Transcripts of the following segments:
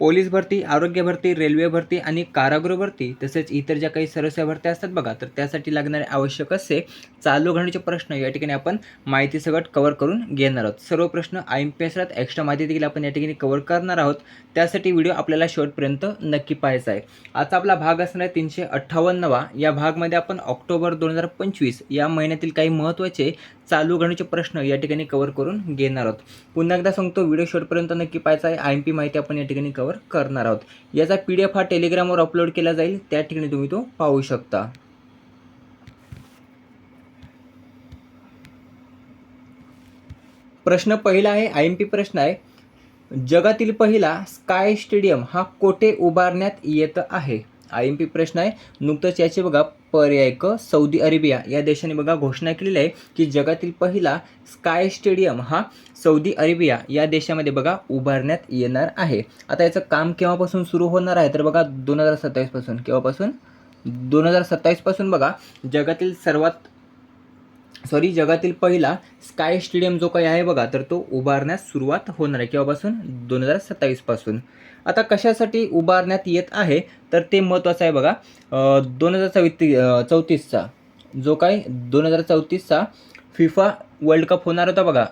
Police भरती आरोग्य भरती रेल्वे भरती आणि कारागृह भरती तसेच इतर ज्या काही सरस्या भरत्या असतात बघा तर त्यासाठी लागणारे आवश्यक असे चालू घडण्याचे प्रश्न या ठिकाणी आपण माहिती सगळं कव्हर करून घेणार आहोत. सर्व प्रश्न आय एम पी एसरात एक्स्ट्रा माहिती देखील आपण या ठिकाणी कव्हर करणार आहोत. त्यासाठी व्हिडिओ आपल्याला शेवटपर्यंत नक्की पाहायचा आहे. आता आपला भाग असणार आहे तीनशे अठ्ठावन्नवा. या भागमध्ये आपण ऑक्टोबर दोन हजार पंचवीस या महिन्यातील काही महत्त्वाचे चालू घडण्याचे प्रश्न या ठिकाणी कव्हर करून घेणार आहोत. पुन्हा एकदा सांगतो व्हिडिओ शेवटपर्यंत नक्की पाहायचा आहे. आय एम पी माहिती आपण या ठिकाणी कव्हर करणार आहोत. याचा पी डी एफ हा टेलिग्रामवर अपलोड केला जाईल. त्या ठिकाणी तुम्ही तो पाहू शकता. प्रश्न पहिला आहे आय एम पी प्रश्न आहे. जगातील पहिला स्काय स्टेडियम हा कोठे उभारण्यात येत आहे? आय एम पी प्रश्न आहे. नुकतंच याचे बघा पर्याय क सौदी अरेबिया या देशाने बघा घोषणा केलेली आहे की जगातील पहिला स्काय स्टेडियम हा सौदी अरेबिया या देशामध्ये बघा उभारण्यात येणार आहे. आता याचं काम केव्हापासून सुरू होणार आहे? तर बघा दोन हजार सत्तावीसपासून केव्हापासून? दोन हजार सत्तावीसपासून बघा जगातील सर्वात सॉरी जगातील पहिला स्काय स्टेडियम जो काही आहे बघा तर तो उभारण्यास सुरुवात होणार आहे. केव्हापासून? दोन हजार सत्तावीसपासून आता कशासाठी उभारण्यात येत आहे? तर ते महत्त्वाचं आहे बघा. दोन हजार चौती चौतीसचा जो काय दोन हजार चौतीसचा फिफा वर्ल्ड कप होणार होता बघा.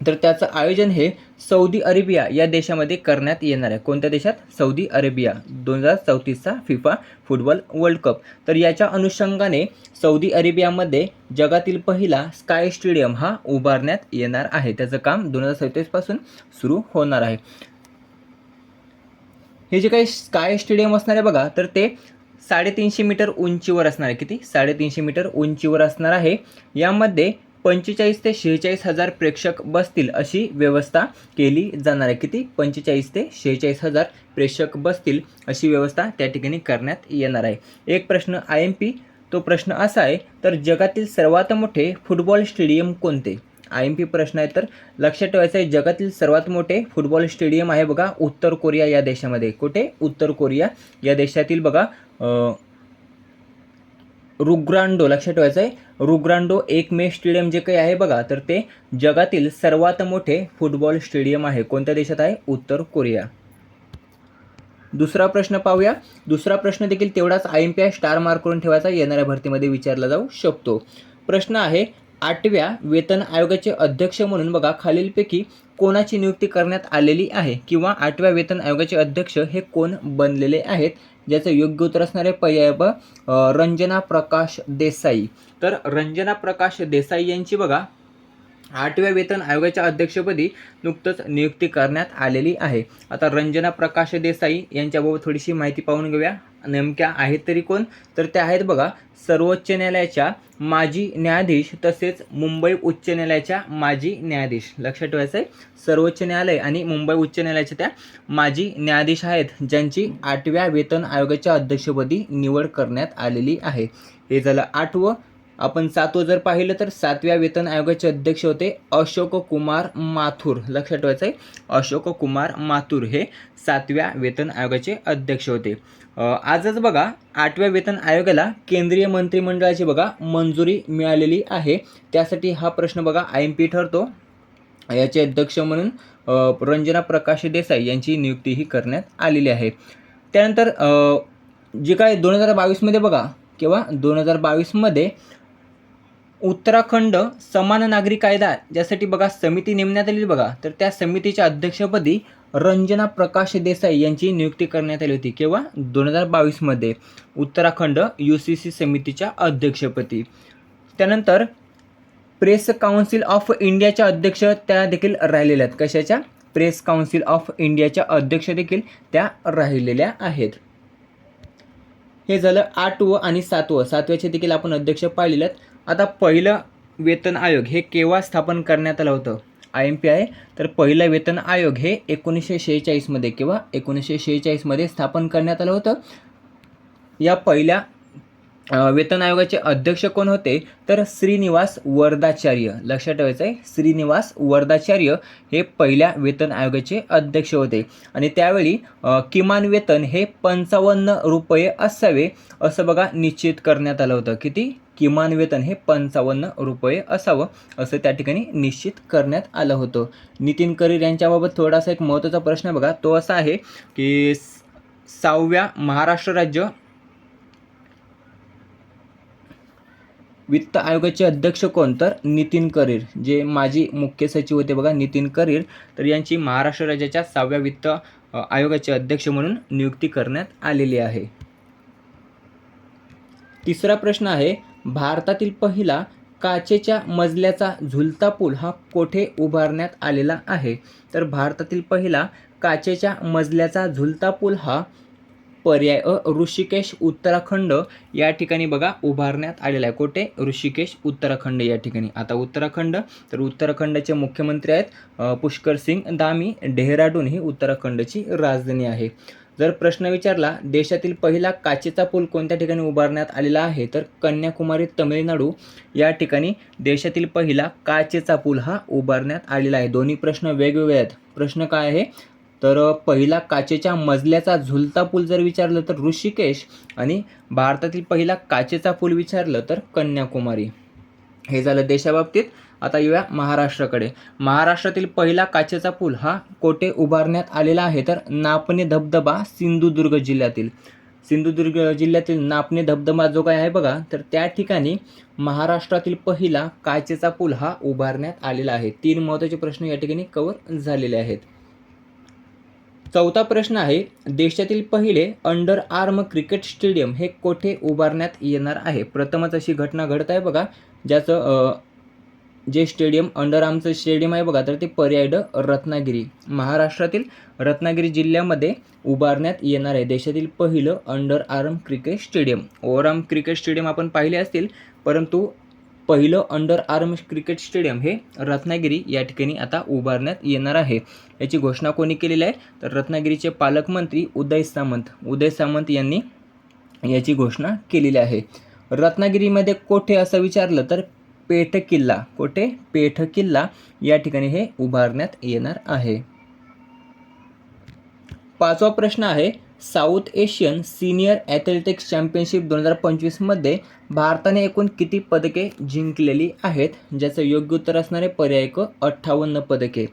तर त्याचं आयोजन हे सौदी अरेबिया या देशामध्ये करण्यात येणार आहे. कोणत्या देशात? Saudi Arabia. दोन हजार चौतीसचा फिफा फुटबॉल वर्ल्ड कप. तर याच्या अनुषंगाने सौदी अरेबियामध्ये जगातील पहिला स्काय स्टेडियम हा उभारण्यात येणार आहे. त्याचं काम दोन हजार सत्तावीसपासून सुरू होणार आहे. हे जे काही स्काय स्टेडियम असणार आहे बघा तर ते साडेतीनशे मीटर उंचीवर असणार आहे. किती? साडेतीनशे मीटर उंचीवर असणार आहे. यामध्ये पंचेचाळीस ते शेहेचाळीस हजार प्रेक्षक बसतील अशी व्यवस्था केली जाणार आहे. किती? पंचेचाळीस ते शेहेचाळीस हजार प्रेक्षक बसतील अशी व्यवस्था त्या ठिकाणी करण्यात येणार आहे. एक प्रश्न आय एम पी तो प्रश्न असा आहे तर जगातील सर्वात मोठे फुटबॉल स्टेडियम कोणते? आय एम पी प्रश्न आहे तर. लक्षात ठेवायचं आहे जगातील सर्वात मोठे फुटबॉल स्टेडियम आहे बघा उत्तर कोरिया या देशामध्ये. कुठे? उत्तर कोरिया या देशातील बघा रुग्रांडो. लक्षात ठेवायचं आहे. रुग्रांडो एक मे स्टेडियम जे काही आहे बघा तर ते जगातील सर्वात मोठे फुटबॉल स्टेडियम आहे. कोणत्या देशात आहे? उत्तर कोरिया. दुसरा प्रश्न पाहूया. दुसरा प्रश्न देखील तेवढाच I M P I star mark करून ठेवायचा. येणाऱ्या भरतीमध्ये विचारला जाऊ शकतो. प्रश्न आहे आठव्या वेतन आयोगाचे अध्यक्ष म्हणून बघा खालीलपैकी कोणाची नियुक्ती करण्यात आलेली आहे किंवा आठव्या वेतन आयोगाचे अध्यक्ष हे कोण बनलेले आहेत ज्याचं योग्य उत्तर असणारे पर्याय ब रंजना प्रकाश देसाई. तर रंजना प्रकाश देसाई यांची बघा आठव्या वेतन आयोगाच्या अध्यक्षपदी नुकतंच नियुक्ती करण्यात आलेली आहे. आता रंजना प्रकाश देसाई यांच्याबाबत थोडीशी माहिती पाहून घेऊया. नेमक्या आहेत तरी कोण? तर त्या आहेत बघा सर्वोच्च न्यायालयाच्या माजी न्यायाधीश तसेच मुंबई उच्च न्यायालयाच्या माजी न्यायाधीश. लक्षात ठेवायचं आहे सर्वोच्च न्यायालय आणि मुंबई उच्च न्यायालयाच्या त्या माजी न्यायाधीश आहेत ज्यांची आठव्या वेतन आयोगाच्या अध्यक्षपदी निवड करण्यात आलेली आहे. हे झालं आठवं. आपण सातवं जर पाहिलं तर सातव्या वेतन आयोगाचे अध्यक्ष होते अशोक कुमार माथुर. लक्षात ठेवायचं आहे अशोक कुमार माथुर हे सातव्या वेतन आयोगाचे अध्यक्ष होते. आजच बघा आठव्या वेतन आयोगाला केंद्रीय मंत्रिमंडळाची बघा मंजुरी मिळालेली आहे. त्यासाठी हा प्रश्न बघा आय एम पी ठरतो. याचे अध्यक्ष म्हणून रंजना प्रकाश देसाई यांची नियुक्तीही करण्यात आलेली आहे. त्यानंतर जे काय दोन हजार बावीसमध्ये बघा किंवा दोन हजार बावीसमध्ये उत्तराखंड समान नागरी कायदा ज्यासाठी बघा समिती नेमण्यात आलेली बघा तर त्या समितीच्या अध्यक्षपदी रंजना प्रकाश देसाई यांची नियुक्ती करण्यात आली होती. केव्हा? दोन हजार बावीसमध्ये उत्तराखंड यू सी सी समितीच्या अध्यक्षपदी. त्यानंतर प्रेस काउन्सिल ऑफ इंडियाच्या अध्यक्ष त्या देखील राहिलेल्या आहेत. कशाच्या? प्रेस काउन्सिल ऑफ इंडियाच्या अध्यक्ष देखील त्या राहिलेल्या आहेत. हे झालं आठवं आणि सातवं. सातव्याचे देखील आपण अध्यक्ष पाहिलेले आहेत. आता पहिलं वेतन आयोग हे केव्हा स्थापन करण्यात आलं होतं? आय एम पी आहे. तर पहिलं वेतन आयोग हे एकोणीसशे शेहेचाळीसमध्ये किंवा एकोणीसशे शेहेचाळीसमध्ये स्थापन करण्यात आलं होतं. या पहिल्या वेतन आयोगाचे अध्यक्ष कोण होते? तर श्रीनिवास वरदाचार्य. लक्षात ठेवायचं आहे श्रीनिवास वरदाचार्य हे पहिल्या वेतन आयोगाचे अध्यक्ष होते. आणि त्यावेळी किमान वेतन हे पंचावन्न रुपये असावे असं बघा निश्चित करण्यात आलं होतं. किती? किमान वेतन हे पंचावन्न रुपये असावं असं त्या ठिकाणी निश्चित करण्यात आलं होतं. नितीन करीर यांच्याबाबत थोडासा एक महत्त्वाचा प्रश्न बघा. तो असा आहे की सहाव्या महाराष्ट्र राज्य वित्त आयोगाचे अध्यक्ष कोण? तर नितीन करीर. जे माजी मुख्य सचिव होते बघा नितीन करीर. तर यांची महाराष्ट्र राज्याच्या सहाव्या वित्त आयोगाचे अध्यक्ष म्हणून नियुक्ती करण्यात आलेली आहे. तिसरा प्रश्न आहे भारतातील पहिला काचेच्या मजल्याचा झुलता पूल हा कोठे उभारण्यात आलेला आहे? तर भारतातील पहिला काचेच्या मजल्याचा झुलता पूल हा पर्याय अ ऋषिकेश उत्तराखंड या ठिकाणी बघा उभारण्यात आलेला आहे. कोठे? ऋषिकेश उत्तराखंड या ठिकाणी. आता उत्तराखंड तर उत्तराखंडचे मुख्यमंत्री आहेत पुष्कर सिंग दामी डेहराडून ही उत्तराखंडची राजधानी आहे. जर प्रश्न विचारला देशातील पहिला काचेचा पूल कोणत्या ठिकाणी उभारण्यात आलेला आहे? तर कन्याकुमारी तमिळनाडू या ठिकाणी देशातील पहिला काचेचा पूल हा उभारण्यात आलेला आहे. दोन्ही प्रश्न वेगवेगळे आहेत. प्रश्न काय आहे? तर पहिला काचेच्या मजल्याचा झुलता पूल जर विचारलं तर ऋषिकेश आणि भारतातील पहिला काचेचा पूल विचारलं तर कन्याकुमारी. हे झालं देशाबाबतीत. आता येऊया महाराष्ट्राकडे. महाराष्ट्रातील पहिला काचेचा पूल हा कोठे उभारण्यात आलेला आहे? तर नापणे धबधबा सिंधुदुर्ग जिल्ह्यातील. सिंधुदुर्ग जिल्ह्यातील नापणे धबधबा जो काय आहे बघा तर त्या ठिकाणी महाराष्ट्रातील पहिला काचेचा पूल हा उभारण्यात आलेला आहे. तीन महत्त्वाचे प्रश्न या ठिकाणी कवर झालेले आहेत. चौथा प्रश्न आहे देशातील पहिले अंडर आर्म क्रिकेट स्टेडियम हे कोठे उभारण्यात येणार आहे? प्रथमच अशी घटना घडत आहे बघा ज्याचं जे स्टेडियम अंडर आर्मचं स्टेडियम आहे बघा तर ते पर्यायड रत्नागिरी. महाराष्ट्रातील रत्नागिरी जिल्ह्यामध्ये उभारण्यात येणार आहे. देशातील पहिलं under arm cricket stadium. Over arm cricket stadium आपण पाहिले असतील परंतु पहिलं अंडर आर्म क्रिकेट स्टेडियम हे रत्नागिरी या ठिकाणी आता उभारण्यात येणार आहे. याची घोषणा कोणी केलेली आहे? तर रत्नागिरीचे पालकमंत्री उदय सामंत. उदय सामंत यांनी याची घोषणा केलेली आहे. रत्नागिरीमध्ये कोठे असं विचारलं तर पेठ किल्ला कोठे? पेठ किल्ला या ठिकाणी हे उभारण्यात येणार आहे. पाचवा प्रश्न आहे South Asian senior athletics championship दोन हजार पंचवीसमध्ये भारताने एकूण किती पदके जिंकलेली आहेत ज्याचं योग्य उत्तर असणारे पर्याय क अठ्ठावन्न पदके.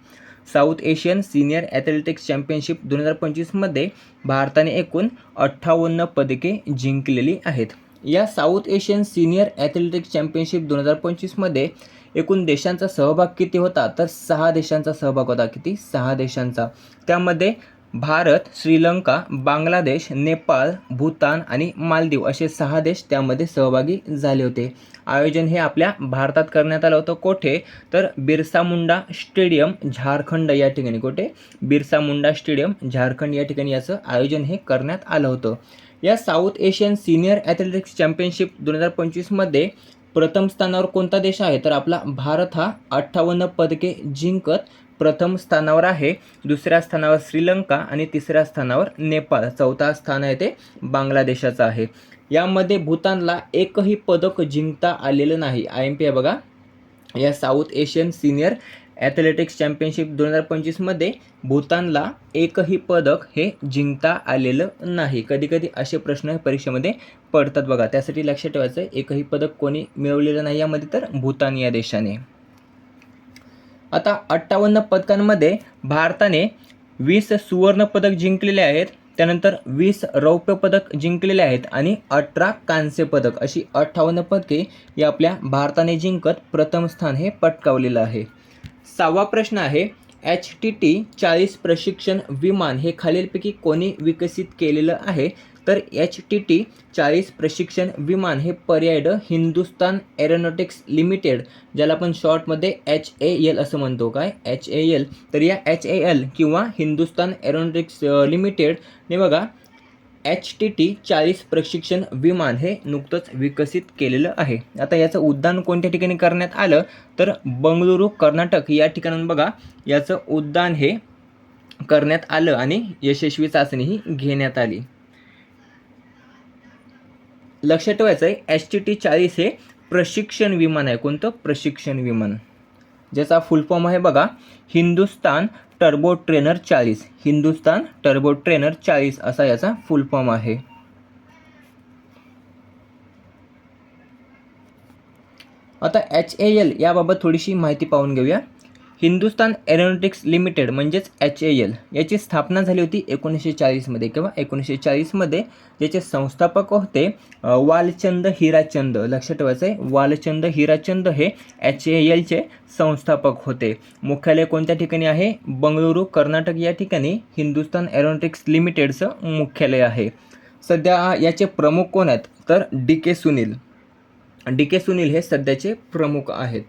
South Asian senior athletics championship दोन हजार पंचवीसमध्ये भारताने एकूण अठ्ठावन्न पदके जिंकलेली आहेत. या South Asian senior athletics championship दोन हजार पंचवीसमध्ये एकूण देशांचा सहभाग किती होता? तर सहा देशांचा सहभाग होता. किती? सहा देशांचा. त्यामध्ये भारत श्रीलंका बांगलादेश नेपाळ भूतान आणि मालदीव असे सहा देश त्यामध्ये सहभागी झाले होते. आयोजन हे आपल्या भारतात करण्यात आलं होतं. कोठे? तर बिरसा मुंडा स्टेडियम झारखंड या ठिकाणी. कोठे? बिरसा मुंडा स्टेडियम झारखंड या ठिकाणी याचं आयोजन हे करण्यात आलं होतं. या South Asian senior athletics championship दोन हजार पंचवीसमध्ये प्रथम स्थानावर कोणता देश आहे? तर आपला भारत हा अठ्ठावन्न पदके जिंकत प्रथम स्थानावर आहे. दुसऱ्या स्थानावर श्रीलंका आणि तिसऱ्या स्थानावर नेपाळ. चौथा स्थान आहे ते बांगलादेशाचं आहे. यामध्ये भूतानला एकही पदक जिंकता आलेलं नाही. आय एम पी आहे बघा. या South Asian senior athletics championship दोन हजार पंचवीसमध्ये भूतानला एकही पदक हे जिंकता आलेलं नाही. कधीकधी असे प्रश्न परीक्षेमध्ये पडतात बघा. त्यासाठी लक्षात ठेवायचं आहे एकही पदक कोणी मिळवलेलं नाही यामध्ये तर भूतान या देशाने. आता अठ्ठावन्न पदकांमध्ये भारताने वीस सुवर्णपदक जिंकलेले आहेत. त्यानंतर वीस रौप्य पदक जिंकलेले आहेत आणि अठरा कांस्य पदक. अशी अठ्ठावन्न पदके या आपल्या भारताने जिंकत प्रथम स्थान हे पटकावलेलं आहे. सहावा प्रश्न आहे एच टी टी चाळीस प्रशिक्षण विमान हे खालीलपैकी कोणी विकसित केलेलं आहे? तर एच टी टी चाळीस प्रशिक्षण विमान हे पर्याय हिंदुस्तान एरोनॉटिक्स लिमिटेड ज्याला आपण शॉर्टमध्ये एच ए एल असं म्हणतो काय? H A L. तर या एच ए एल किंवा हिंदुस्तान एरोनॉटिक्स लिमिटेडने बघा एच टी टी चाळीस प्रशिक्षण विमान हे नुकतंच विकसित केलेलं आहे. आता याचं उड्डाण कोणत्या ठिकाणी करण्यात आलं? तर बंगळुरू कर्नाटक या ठिकाणून बघा. याचं उड्डाण हे करण्यात आलं आणि यशस्वी चाचणीही घेण्यात आली. लक्षात ठेवायचं आहे एच टी टी चाळीस हे प्रशिक्षण विमान आहे. कोणतं? प्रशिक्षण विमान. ज्याचा फुल फॉर्म आहे बघा. हिंदुस्तान टर्बो ट्रेनर चाळीस. हिंदुस्तान टर्बो ट्रेनर चाळीस असा याचा फुल फॉर्म आहे. आता एच ए एल याबाबत थोडीशी माहिती पाहून घेऊया. हिंदुस्तान एरोनॉटिक्स लिमिटेड म्हणजेच एच ए एल याची स्थापना झाली होती एकोणीसशे चाळीसमध्ये किंवा एकोणीसशे चाळीसमध्ये ज्याचे संस्थापक होते वालचंद हिराचंद. लक्षात ठेवायचं आहे वालचंद हिराचंद हे एच ए एलचे संस्थापक होते. मुख्यालय कोणत्या ठिकाणी आहे? बंगळुरू कर्नाटक या ठिकाणी हिंदुस्तान एरोनॉटिक्स लिमिटेडचं मुख्यालय आहे. सध्या याचे प्रमुख कोण आहेत? तर D K Sunil. D K Sunil हे सध्याचे प्रमुख आहेत.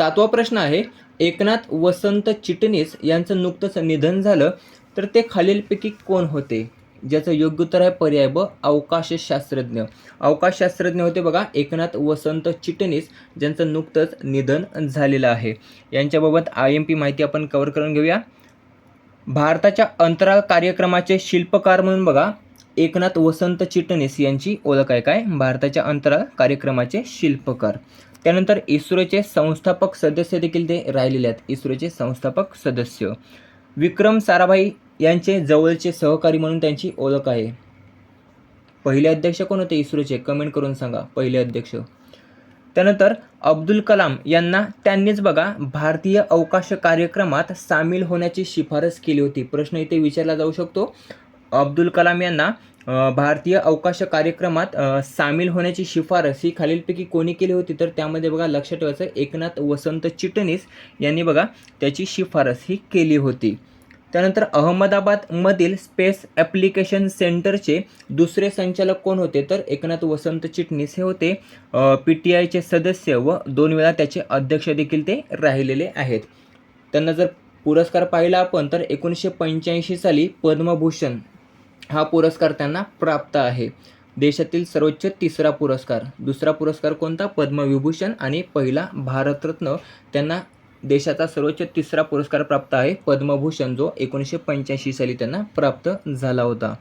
सातवा प्रश्न आहे एकनाथ वसंत चिटणीस यांचं नुकतंच निधन झालं तर ते खालीलपैकी कोण होते? ज्याचं योग्य उत्तर आहे पर्याय ब अवकाशशास्त्रज्ञ. अवकाशशास्त्रज्ञ होते बघा एकनाथ वसंत चिटणीस ज्यांचं नुकतंच निधन झालेलं आहे. यांच्याबाबत आय एम पी माहिती आपण कव्हर करून घेऊया. भारताच्या अंतराळ कार्यक्रमाचे शिल्पकार म्हणून बघा एकनाथ वसंत चिटणीस यांची ओळख आहे काय? भारताच्या अंतराळ कार्यक्रमाचे शिल्पकार. त्यानंतर इस्रोचे संस्थापक सदस्य देखील ते राहिलेले आहेत. इस्रोचे संस्थापक सदस्य. विक्रम साराभाई यांचे जवळचे सहकारी म्हणून त्यांची ओळख आहे. पहिले अध्यक्ष कोण होते इस्रोचे? कमेंट करून सांगा. पहिले अध्यक्ष. त्यानंतर अब्दुल कलाम यांना त्यांनीच बघा भारतीय अवकाश कार्यक्रमात सामील होण्याची शिफारस केली होती. प्रश्न इथे विचारला जाऊ शकतो. अब्दुल कलाम यांना भारतीय अवकाश कार्यक्रमात सामील होण्याची शिफारस ही खालीलपैकी कोणी केली होती? तर त्यामध्ये बघा लक्षात ठेवायचं एकनाथ वसंत चिटणीस यांनी बघा त्याची शिफारस ही केली होती. त्यानंतर अहमदाबादमधील स्पेस ॲप्लिकेशन सेंटरचे दुसरे संचालक कोण होते? तर एकनाथ वसंत चिटणीस हे होते. पी टी आयचे सदस्य व दोन वेळा त्याचे अध्यक्ष देखील ते राहिलेले आहेत. त्यांना जर पुरस्कार पाहिला आपण तर एकोणीसशे पंच्याऐंशी साली पद्मभूषण हा पुरस्कार त्यांना प्राप्त आहे. देशातील सर्वोच्च तिसरा पुरस्कार. दुसरा पुरस्कार कोणता? पद्मविभूषण आणि पहिला भारतरत्न. त्यांना देशाचा सर्वोच्च तिसरा पुरस्कार प्राप्त आहे. पद्मभूषण जो एकोणीसशे पंच्याऐंशी साली त्यांना प्राप्त झाला होता.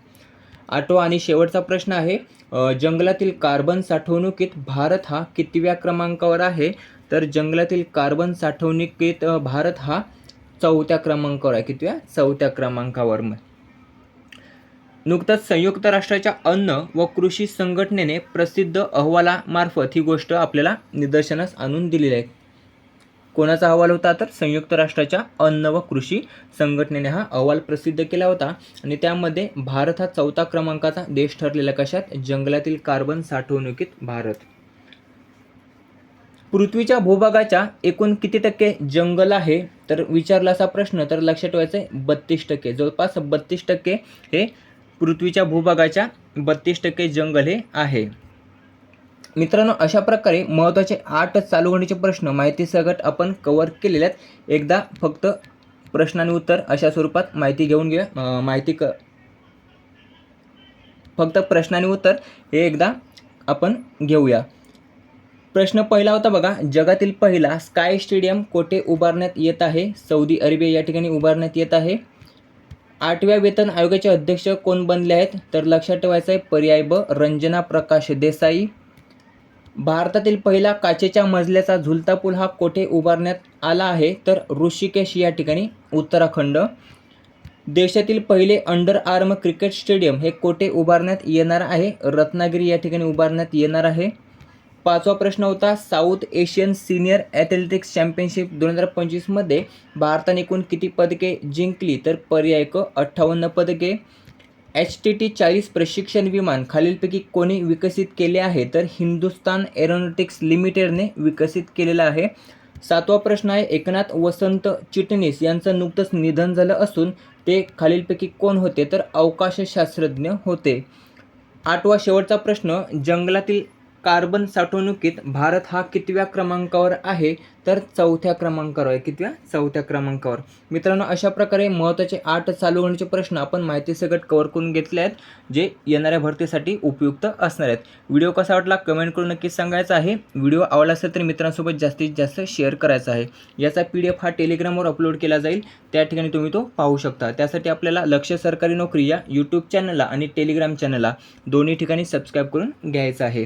आठवा आणि शेवटचा प्रश्न आहे जंगलातील कार्बन साठवणुकीत भारत हा कितव्या क्रमांकावर आहे? तर जंगलातील कार्बन साठवणुकीत भारत हा चौथ्या क्रमांकावर आहे. कितव्या? चौथ्या क्रमांकावर. मग नुकताच संयुक्त राष्ट्राच्या अन्न व कृषी संघटनेने प्रसिद्ध अहवालामार्फत ही गोष्ट आपल्याला निदर्शनास आणून दिलेली आहे. कोणाचा अहवाल होता तर? संयुक्त राष्ट्राच्या अन्न व कृषी संघटनेने हा अहवाल प्रसिद्ध केला होता आणि त्यामध्ये भारत हा चौथा क्रमांकाचा देश ठरलेला कशात? जंगलातील कार्बन साठवणुकीत भारत. पृथ्वीच्या भूभागाच्या एकूण किती टक्के जंगल आहे? तर विचारला असा प्रश्न तर लक्षात ठेवायचं आहे बत्तीस टक्के. जवळपास बत्तीस टक्के हे पृथ्वीच्या भूभागाच्या बत्तीस टक्के जंगल हे आहे. मित्रांनो अशा प्रकारे महत्त्वाचे आठ चालू घडीचे प्रश्न माहिती सगट आपण कवर केलेले आहेत एकदा फक्त प्रश्न आणि उत्तर अशा स्वरूपात माहिती घेऊन घेऊया. माहिती क फक्त प्रश्न आणि उत्तर हे एकदा आपण घेऊया. प्रश्न पहिला होता बघा जगातील पहिला स्काय स्टेडियम कोठे उभारण्यात येत आहे? सौदी अरेबिया या ठिकाणी उभारण्यात येत आहे. आठव्या वेतन आयोगाचे अध्यक्ष कोण बनले आहेत? तर लक्षात ठेवायचं आहे पर्याय ब. रंजना प्रकाश देसाई. भारतातील पहिला काचेच्या मजल्याचा झुलता पूल हा कोठे उभारण्यात आला आहे? तर ऋषिकेश या ठिकाणी. उत्तराखंड. देशातील पहिले अंडर आर्म क्रिकेट स्टेडियम हे कोठे उभारण्यात येणार आहे? रत्नागिरी या ठिकाणी उभारण्यात येणार आहे. पाचवा प्रश्न होता South Asian senior athletics championship दोन हजार पंचवीसमध्ये भारताने एकूण किती पदके जिंकली? तर पर्याय क अठ्ठावन्न पदके. एच टी टी चाळीस प्रशिक्षण विमान खालीलपैकी कोणी विकसित केले आहे? तर हिंदुस्तान एरोनॉटिक्स लिमिटेडने विकसित केलेलं आहे. सातवा प्रश्न आहे एकनाथ वसंत चिटणीस यांचं नुकतंच निधन झालं असून ते खालीलपैकी कोण होते? तर अवकाशशास्त्रज्ञ होते. आठवा शेवटचा प्रश्न जंगलातील कार्बन साठवणुकीत भारत हा कितव्या क्रमांकावर आहे? तर चौथ्या क्रमांकावर आहे. कितव्या? चौथ्या क्रमांकावर. मित्रांनो अशा प्रकारे महत्त्वाचे आठ चालू होण्याचे प्रश्न आपण माहिती सगळं कवर करून घेतले आहेत जे येणाऱ्या भरतीसाठी उपयुक्त असणार आहेत. व्हिडिओ कसा वाटला कमेंट करून नक्कीच सांगायचा आहे. व्हिडिओ आवडला असेल तर मित्रांसोबत जास्तीत जास्त शेअर करायचा आहे. याचा पी डी एफ हा टेलिग्रामवर अपलोड केला जाईल. त्या ठिकाणी तुम्ही तो पाहू शकता. त्यासाठी आपल्याला लक्ष सरकारी नोकरी या यूट्यूब चॅनलला आणि टेलिग्राम चॅनलला दोन्ही ठिकाणी सबस्क्राईब करून घ्यायचं आहे.